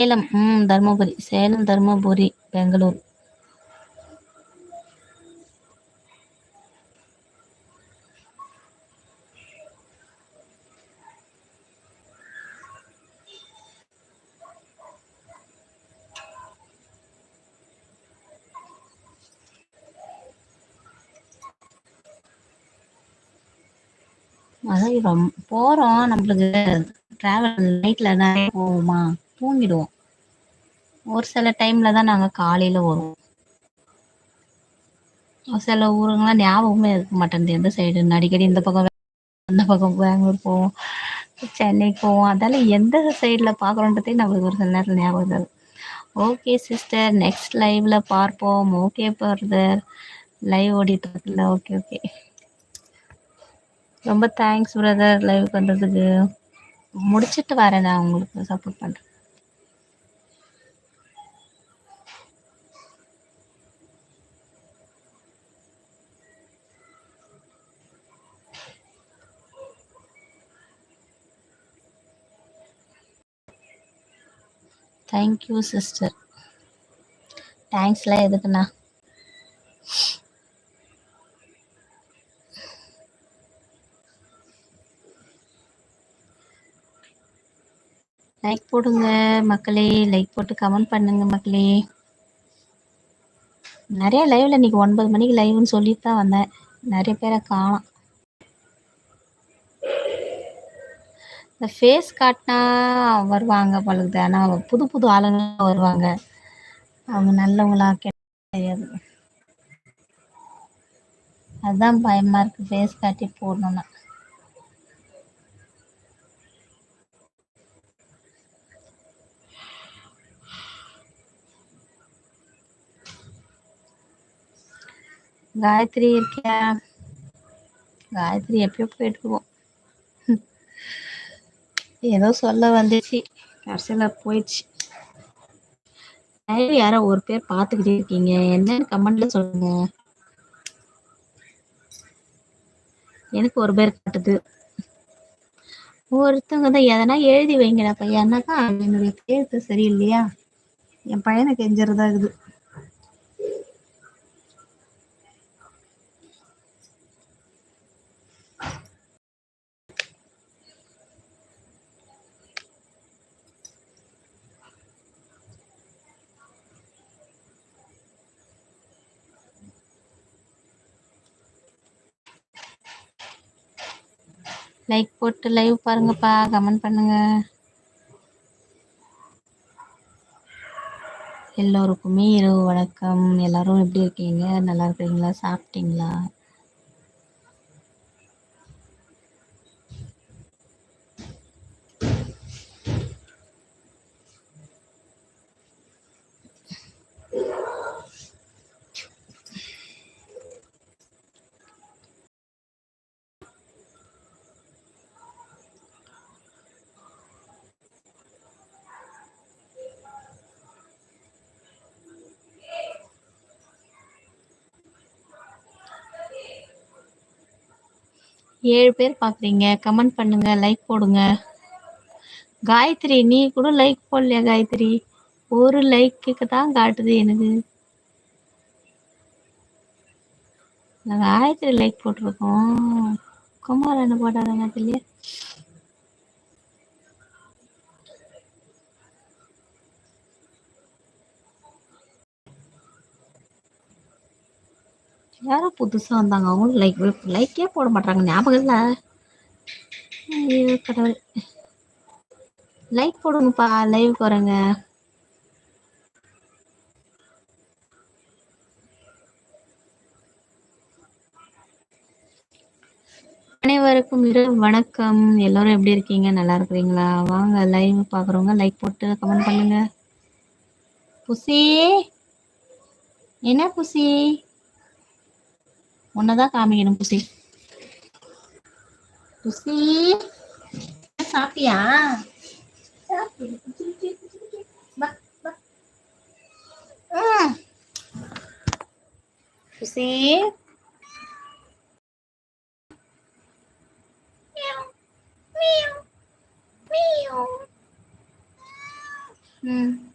சேலம். ம் தர்மபுரி. சேலம் தர்மபுரி பெங்களூர். அதான் ரொம் போறோம் நம்மளுக்கு. டிராவல் நைட்ல நிறைய போவோமா? தூங்கிடுவோம். ஒரு சில டைம்ல தான் நாங்கள் காலையில் வருவோம். சில ஊருங்கெல்லாம் ஞாபகமே இருக்க மாட்டேன் எந்த சைடு அடிக்கடி இந்த பக்கம் அந்த பக்கம் பெங்களூர் போவோம். சென்னை போவோம். அதால எந்த சைடில் பார்க்குறோன்றதே நம்மளுக்கு ஒரு சில நேரத்தில் ஞாபகம் இருக்காது. ஓகே சிஸ்டர் நெக்ஸ்ட் லைவ்ல பார்ப்போம். ஓகே பர்தர் லைவ் ஓடிட்டு இருக்குல்ல ஓகே ஓகே ரொம்ப தேங்க்ஸ் பிரதர் லைவ் பண்ணுறதுக்கு முடிச்சிட்டு வரேன் நான் உங்களுக்கு. சப்போர்ட் பண்ணுறேன் தேங்க்யூ சிஸ்டர் தேங்க்ஸ்லாம் எதுக்குண்ணா? லைக் போடுங்க மக்களே. லைக் போட்டு கமெண்ட் பண்ணுங்க மக்களே. நிறைய லைவ்ல இன்னைக்கு ஒன்பது மணிக்கு லைவ்னு சொல்லிட்டு தான் வந்தேன். நிறைய பேரை காணும். இந்த ஃபேஸ் காட்டினா வருவாங்க பழகுது ஆனால் புது புது ஆளுங்க வருவாங்க. அவங்க நல்லவங்களா கிடையாது தெரியாது. அதுதான் பயமா இருக்கு ஃபேஸ் காட்டி போடணும்னா. காயத்ரி இருக்கியா? காயத்ரி எப்பயோ போயிட்டுருவோம் ஏதோ சொல்ல வந்துச்சு. கடைசியில் போயிடுச்சு. லைவ் யாரோ ஒரு பேர் பார்த்துக்கிட்டே இருக்கீங்க. என்னன்னு கமெண்ட்ல சொல்லுங்க. எனக்கு ஒரு பேர் காட்டுது. ஒருத்தவங்க தான் எதனா எழுதி வைங்கடா பையனாக்கா என்னுடைய பேருக்கு சரியில்லையா? என் பையனை கெஞ்சறதா இருக்குது. லைக் போட்டு லைவ் பாருங்கப்பா கமெண்ட் பண்ணுங்க. எல்லோருக்குமே இரவு வணக்கம். எல்லாரும் எப்படி இருக்கீங்க? நல்லா இருக்கிறீங்களா? சாப்பிட்டீங்களா? ஏழு பேர் பார்க்குறீங்க கமெண்ட் பண்ணுங்க லைக் போடுங்க. காயத்ரி நீ கூட லைக் போடலையா காயத்ரி? ஒரு லைக்குக்கு தான் காட்டுது எனக்கு. காயத்ரி லைக் போட்டிருக்கோம். குமார் என்ன போட்டாருங்க தெரியல யாரோ புதுசா வந்தாங்க. அவங்களும் லைக் லைக்கே போட மாட்டாங்க ஞாபகம் இல்ல. ஐயோ கடவுள். லைக் போடுங்கப்பா. லைவ் போறேங்க அனைவருக்கும் இரவு வணக்கம். எல்லாரும் எப்படி இருக்கீங்க? நல்லா இருக்கிறீங்களா? வாங்க லைவ் பாக்குறவங்க லைக் போட்டு கமெண்ட் பண்ணுங்க. புசி. என்ன புசி? Muna gak kami ng sih, si sapi ya, sapi, hmm.